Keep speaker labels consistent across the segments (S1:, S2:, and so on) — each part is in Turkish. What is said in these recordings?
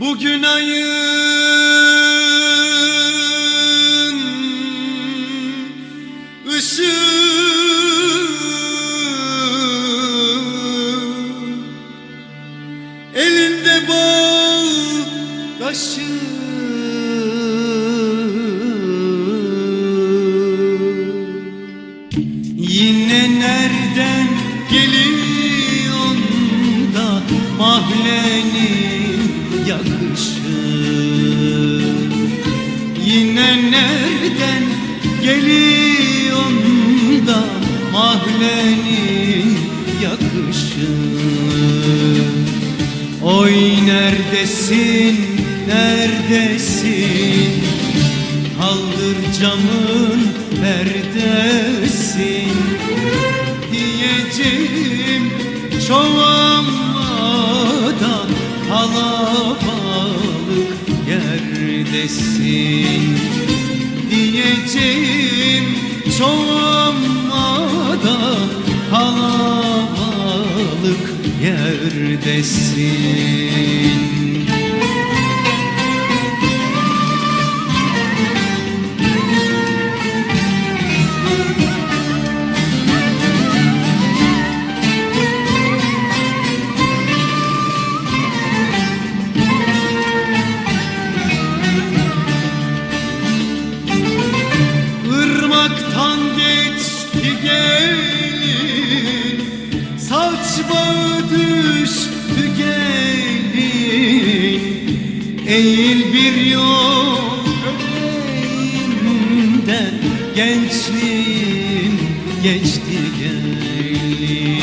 S1: Bugün ayın ışığı Elinde bal kaşığı Yine nereden geliyor da mahlenin yakışı Yine nereden geliyor da mahlenin yakışı Oy neredesin, neredesin? Kaldır camın perdesin Diyeceğim çoğalmadan Kalabalık yerdesin. Diyeceğim yerdesin Eğil bir yol öpeğimden Gençliğim geçti gelin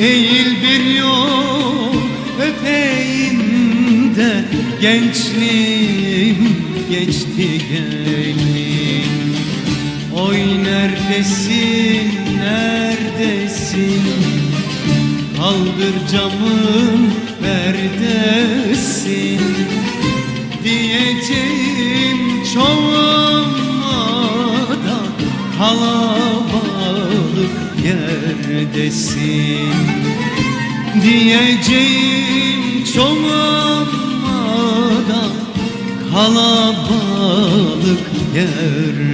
S1: Eğil bir yol öpeğimde Gençliğim geçti gelin Oy neredesin, neredesin Kaldır camın perdesin Diyeceğim çoğalmadan Kalabalık yerdesin. Diyeceğim çoğalmadan Kalabalık yerdesin